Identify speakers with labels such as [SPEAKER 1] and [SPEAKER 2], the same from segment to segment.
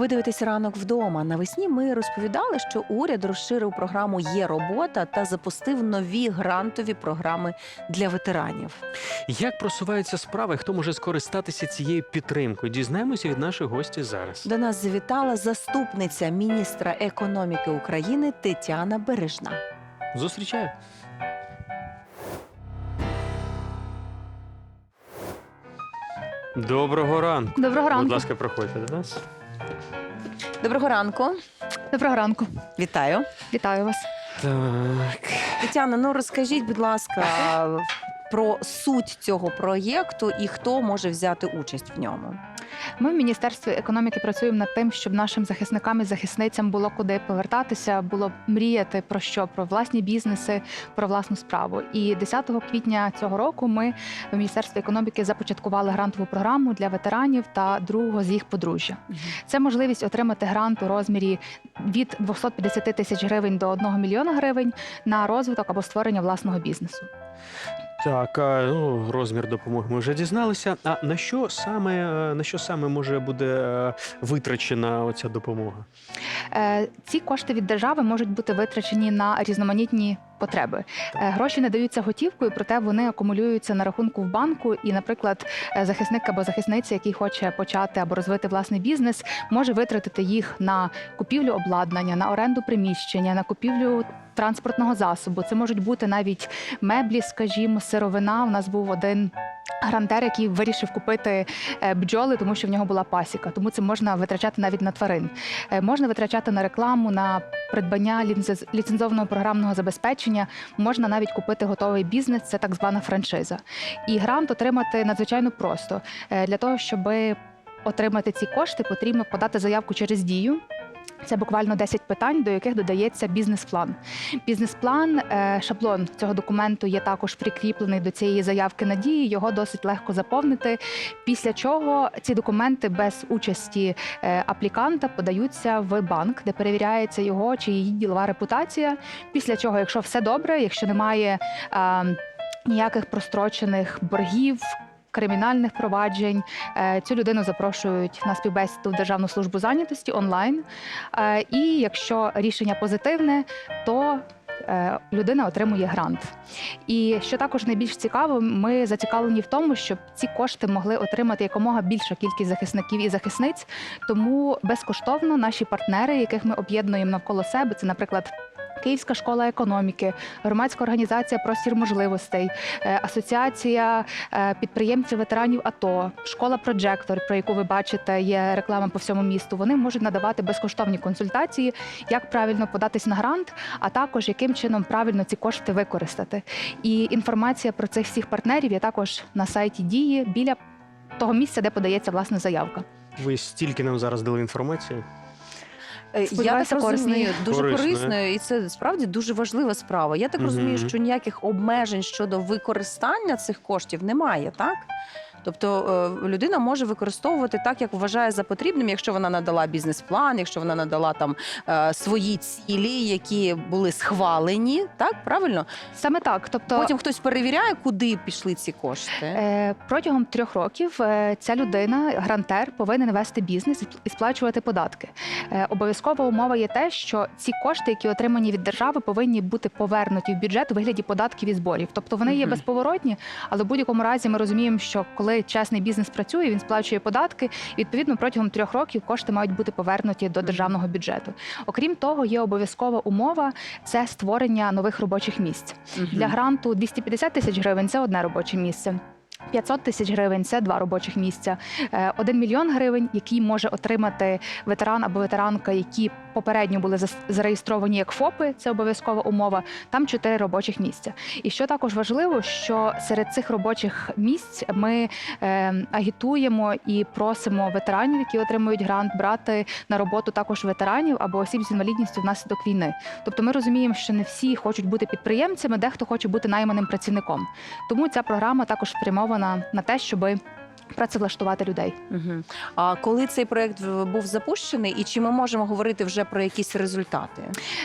[SPEAKER 1] Ви дивитесь ранок вдома. Навесні ми розповідали, що уряд розширив програму Є робота та запустив нові грантові програми для ветеранів.
[SPEAKER 2] Як просуваються справи, хто може скористатися цією підтримкою? Дізнаємося від наших гостей зараз.
[SPEAKER 1] До нас завітала заступниця міністра економіки України Тетяна Бережна.
[SPEAKER 2] Зустрічаю. Доброго ранку.
[SPEAKER 3] Доброго ранку.
[SPEAKER 2] Будь ласка, проходьте до нас.
[SPEAKER 1] Доброго ранку,
[SPEAKER 3] Доброго ранку.
[SPEAKER 1] вітаю.
[SPEAKER 3] Вітаю вас.
[SPEAKER 2] Так.
[SPEAKER 1] Тетяна, ну розкажіть, будь ласка, про суть цього проєкту і хто може взяти участь в ньому.
[SPEAKER 3] Ми в міністерстві економіки працюємо над тим, щоб нашим захисникам і захисницям було куди повертатися, було мріяти про що? Про власні бізнеси, про власну справу. І 10 квітня цього року ми в міністерстві економіки започаткували грантову програму для ветеранів та другого з їх подружжя. Це можливість отримати грант у розмірі від 250 тисяч гривень до 1 мільйона гривень на розвиток або створення власного бізнесу.
[SPEAKER 2] Так, ну, розмір допомоги ми вже дізналися. А на що саме е, на що саме може буде е, витрачена оця допомога?
[SPEAKER 3] Е, Ці кошти від держави можуть бути витрачені на різноманітні потреби. Е, Гроші не даються готівкою, проте вони акумулюються на рахунку в банку. І, наприклад, е, захисник або захисниця, який хоче почати або розвити власний бізнес, може витратити їх на купівлю обладнання, на оренду приміщення, на купівлю. Транспортного засобу це можуть бути навіть меблі, скажімо, сировина. У нас був один грантер, який вирішив купити е, бджоли, тому що в нього була пасіка. Тому це можна витрачати навіть на тварин. Е, Можна витрачати на рекламу, на придбання ліцензованого програмного забезпечення. Можна навіть купити готовий бізнес, це так звана франшиза. І грант отримати надзвичайно просто. Е, Для того, щоб отримати ці кошти, потрібно подати заявку через дію. Це буквально 10 питань, до яких додається бізнес-план. Бізнес-план, е, шаблон цього документу є також прикріплений до цієї заявки надії. Його досить легко заповнити. Після чого ці документи без участі е, апліканта подаються в банк, де перевіряється його чи її ділова репутація. Після чого, якщо все добре, якщо немає е, ніяких прострочених боргів. Кримінальних проваджень Е, цю людину запрошують на співбесіду в Державну службу зайнятості онлайн. Е, І якщо рішення позитивне, то е, людина отримує грант. І що також найбільш цікаво, ми зацікавлені в тому, щоб ці кошти могли отримати якомога більша кількість захисників і захисниць. Тому безкоштовно наші партнери, яких ми об'єднуємо навколо себе, це, наприклад. Київська школа економіки, громадська організація Простір можливостей, е, асоціація е, підприємців ветеранів АТО, школа Проджектор, про яку ви бачите, є реклама по всьому місту. Вони можуть надавати безкоштовні консультації, як правильно податись на грант, а також яким чином правильно ці кошти використати. І інформація про цих всіх партнерів є також на сайті дії біля того місця, де подається власне заявка.
[SPEAKER 2] Ви стільки нам зараз дали інформації.
[SPEAKER 1] Е, Я так розумію, дуже
[SPEAKER 2] Корисно,
[SPEAKER 1] корисною, і це справді дуже важлива справа. Я так
[SPEAKER 2] Мгм.
[SPEAKER 1] розумію, що ніяких обмежень щодо використання цих коштів немає, так? Тобто е, людина може використовувати так, як вважає за потрібним, якщо вона надала бізнес-план, якщо вона надала там е, свої цілі, які були схвалені, так правильно?
[SPEAKER 3] Саме так, тобто
[SPEAKER 1] Потім хтось перевіряє, куди пішли ці кошти.
[SPEAKER 3] Е, Протягом трьох років ця людина, грантер, повинен вести бізнес і сплачувати податки. Обов'язкова умова є те, що ці кошти, які отримані від держави, повинні бути повернуті в бюджет у вигляді податків і зборів. Тобто вони є безповоротні, але в будь-якому разі ми розуміємо, що коли чесний бізнес працює, він сплачує податки. Відповідно, протягом трьох років кошти мають бути повернуті до державного бюджету. Окрім того, є обов'язкова умова це створення нових робочих місць. Для гранту 250 тисяч гривень це одне робоче місце. 500 тисяч гривень це два робочих місця. Е, Один мільйон гривень, який може отримати ветеран або ветеранка, які попередньо були зареєстровані як ФОПи, це обов'язкова умова. Там чотири робочих місця. І що також важливо, що серед цих робочих місць ми е, агітуємо і просимо ветеранів, які отримують грант, брати на роботу також ветеранів або осіб з інвалідністю внаслідок війни. Тобто ми розуміємо, що не всі хочуть бути підприємцями, дехто хоче бути найманим працівником. Тому ця програма також спрямована на те, щоб працевлаштувати людей.
[SPEAKER 1] Мгм. А коли цей проект був запущений, і чи ми можемо говорити вже про якісь результати?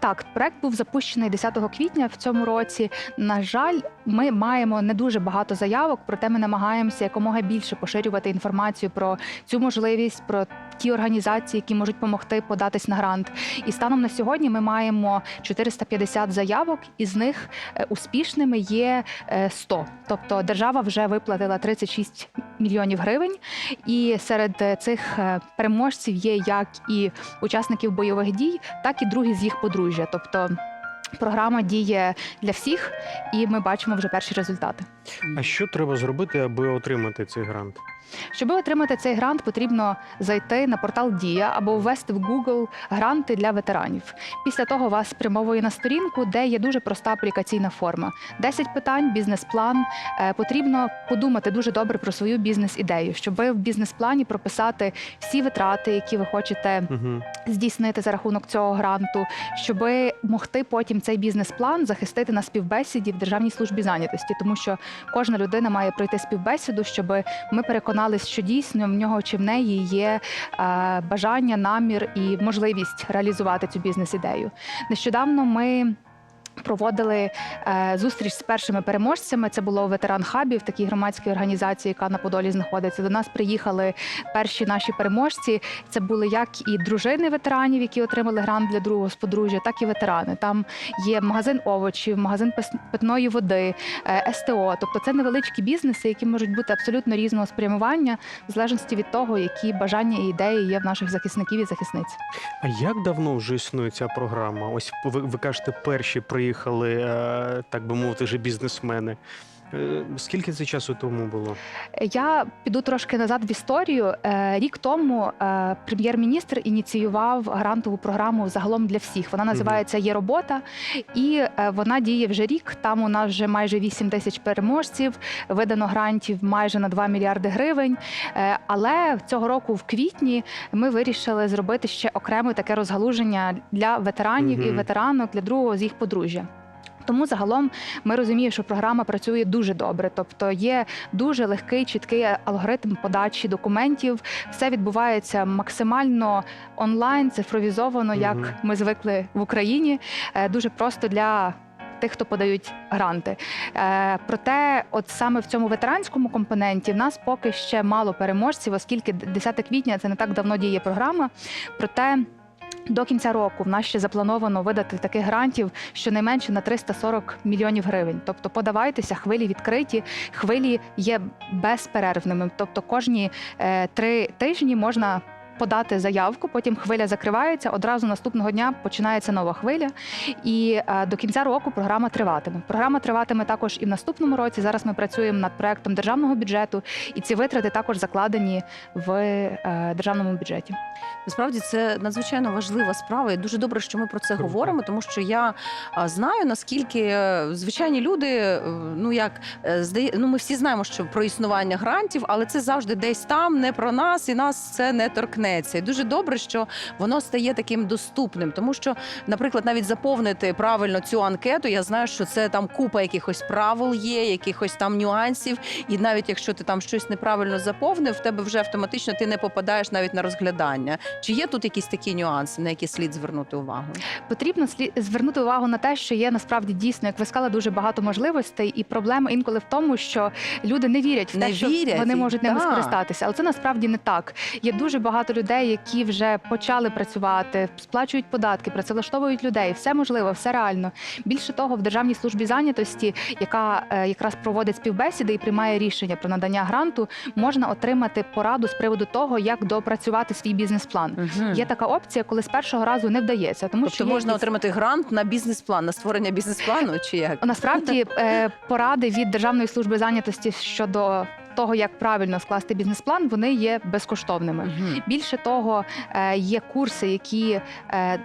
[SPEAKER 3] Так, проект був запущений 10 квітня в цьому році. На жаль, ми маємо не дуже багато заявок, проте ми намагаємося якомога більше поширювати інформацію про цю можливість, про ті організації, які можуть допомогти податись на грант. І станом на сьогодні ми маємо 450 заявок, із них е, успішними є е, 100. Тобто держава вже виплатила 36 мільйонів гривень. І серед е, цих е, переможців є як і учасників бойових дій, так і другі з їх подружжя. Тобто програма діє для всіх, і ми бачимо вже перші результати.
[SPEAKER 2] А що треба зробити, аби отримати цей грант?
[SPEAKER 3] Щоб отримати цей грант, потрібно зайти на портал Дія або ввести в Google гранти для ветеранів. Після того вас спрямовує на сторінку, де є дуже проста аплікаційна форма. 10 питань, бізнес-план. Е, Потрібно подумати дуже добре про свою бізнес-ідею, щоб в бізнес-плані прописати всі витрати, які ви хочете
[SPEAKER 2] Угу.
[SPEAKER 3] здійснити за рахунок цього гранту, щоб могти потім цей бізнес-план захистити на співбесіді в Державній службі зайнятості, тому що кожна людина має пройти співбесіду, щоб ми переконались, що дійсно в нього чи в неї є е, бажання, намір і можливість реалізувати цю бізнес-ідею. Нещодавно ми. Проводили е, зустріч з першими переможцями. Це було ветеран хабів, такій громадській організації, яка на Подолі знаходиться. До нас приїхали перші наші переможці. Це були як і дружини ветеранів, які отримали грант для другого з подружжя, так і ветерани. Там є магазин овочів, магазин питної води, е, СТО. Тобто це невеличкі бізнеси, які можуть бути абсолютно різного спрямування, в залежності від того, які бажання і ідеї є в наших захисників і захисниць.
[SPEAKER 2] А як давно вже існує ця програма? Ось ви, ви кажете, перші приїхали, е, так би мовити, вже бізнесмени. Е, Скільки це часу тому було?
[SPEAKER 3] Я піду трошки назад в історію. Е, Рік тому е, прем'єр-міністр ініціював грантову програму загалом для всіх. Вона називається Є робота, і е, вона діє вже рік. Там у нас вже майже 8 тисяч переможців, видано грантів майже на 2 мільярди гривень. Е, Але цього року, в квітні, ми вирішили зробити ще окреме таке розгалуження для ветеранів і ветеранок для другого з їх подружжя. Тому загалом ми розуміємо, що програма працює дуже добре, тобто є дуже легкий, чіткий алгоритм подачі документів. Все відбувається максимально онлайн, цифровізовано, як ми звикли в Україні. Е, Дуже просто для. Тих, хто подають гранти, Е, проте, от саме в цьому ветеранському компоненті в нас поки ще мало переможців, оскільки 10 квітня це не так давно діє програма. Проте до кінця року в нас ще заплановано видати таких грантів щонайменше на 340 мільйонів гривень. Тобто подавайтеся, хвилі відкриті, хвилі є безперервними. Тобто кожні е, три тижні можна. Подати заявку, потім хвиля закривається. Одразу наступного дня починається нова хвиля, і е, до кінця року програма триватиме. Програма триватиме також і в наступному році. Зараз ми працюємо над проектом державного бюджету, і ці витрати також закладені в е, державному бюджеті.
[SPEAKER 1] Насправді це надзвичайно важлива справа, і дуже добре, що ми про це
[SPEAKER 2] Круто.
[SPEAKER 1] говоримо, тому що я знаю наскільки е, звичайні люди, ну як здає, ну ми всі знаємо, що про існування грантів, але це завжди десь там, не про нас, і нас це не торкнеться. І дуже добре, що воно стає таким доступним, тому що, наприклад, навіть заповнити правильно цю анкету, я знаю, що це там купа якихось правил є, якихось там нюансів, і навіть якщо ти там щось неправильно заповнив, в тебе вже автоматично ти не попадаєш навіть на розглядання. Чи є тут якісь такі нюанси, на які слід звернути увагу?
[SPEAKER 3] Потрібно звернути увагу на те, що є насправді дійсно, як ви сказали, дуже багато можливостей, і проблема інколи в тому, що люди не вірять в те,
[SPEAKER 1] Не
[SPEAKER 3] що
[SPEAKER 1] вірять,
[SPEAKER 3] вони можуть ними
[SPEAKER 1] так.
[SPEAKER 3] скористатися. Але це насправді не так. Є дуже багато людей, які вже почали працювати, сплачують податки, працевлаштовують людей. Все можливо, все реально. Більше того, в державній службі зайнятості, яка е, якраз проводить співбесіди і приймає рішення про надання гранту, можна отримати пораду з приводу того, як допрацювати свій бізнес-план. Є така опція, коли з першого разу не вдається, тому
[SPEAKER 1] Тобто
[SPEAKER 3] є
[SPEAKER 1] можна
[SPEAKER 3] якісь-
[SPEAKER 1] отримати грант на бізнес-план, на створення бізнес-плану, чи як?
[SPEAKER 3] Насправді е, поради від Державної служби зайнятості щодо того, як правильно скласти бізнес-план, вони є безкоштовними.
[SPEAKER 1] Мгм.
[SPEAKER 3] Більше того, е, є курси, які е,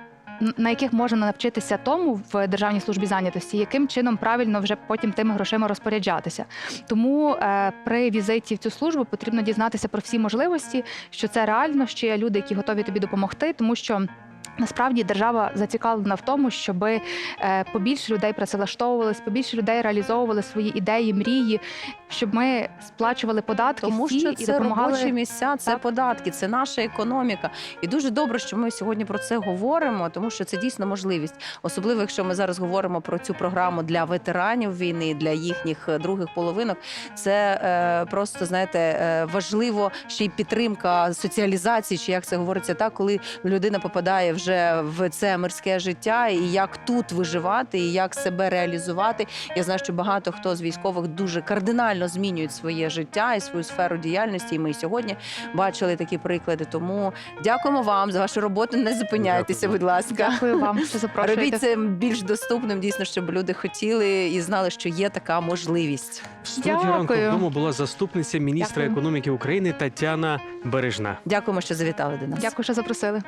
[SPEAKER 3] на яких можна навчитися тому в державній службі зайнятості, яким чином правильно вже потім тими грошима розпоряджатися. Тому е, при візиті в цю службу потрібно дізнатися про всі можливості, що це реально, що є люди, які готові тобі допомогти, тому що. Насправді держава зацікавлена в тому, щоб е, побільше людей працевлаштовувались, побільше людей реалізовували свої ідеї, мрії, щоб ми сплачували податки
[SPEAKER 1] Тому
[SPEAKER 3] всі
[SPEAKER 1] що
[SPEAKER 3] і
[SPEAKER 1] це
[SPEAKER 3] допомагали
[SPEAKER 1] робочі місця, це
[SPEAKER 3] Так.
[SPEAKER 1] податки, це наша економіка. І дуже добре, що ми сьогодні про це говоримо, тому що це дійсно можливість. Особливо, якщо ми зараз говоримо про цю програму для ветеранів війни, для їхніх е, других половинок. Це е, просто знаєте е, важливо ще й підтримка соціалізації, чи як це говориться, так коли людина попадає вже в це мирське життя, і як тут виживати, і як себе реалізувати. Я знаю, що багато хто з військових дуже кардинально змінюють своє життя і свою сферу діяльності. І ми сьогодні бачили такі приклади. Тому дякуємо вам за вашу роботу. Не зупиняйтеся, будь ласка.
[SPEAKER 3] Дякую вам, що запрошуєте.
[SPEAKER 1] Робіть це більш доступним, дійсно, щоб люди хотіли і знали, що є така можливість.
[SPEAKER 2] В студії ранку вдома була заступниця міністра
[SPEAKER 3] Дякую.
[SPEAKER 2] економіки України Тетяна Бережна.
[SPEAKER 1] Дякуємо, що завітали до нас.
[SPEAKER 3] Дякую, що запросили.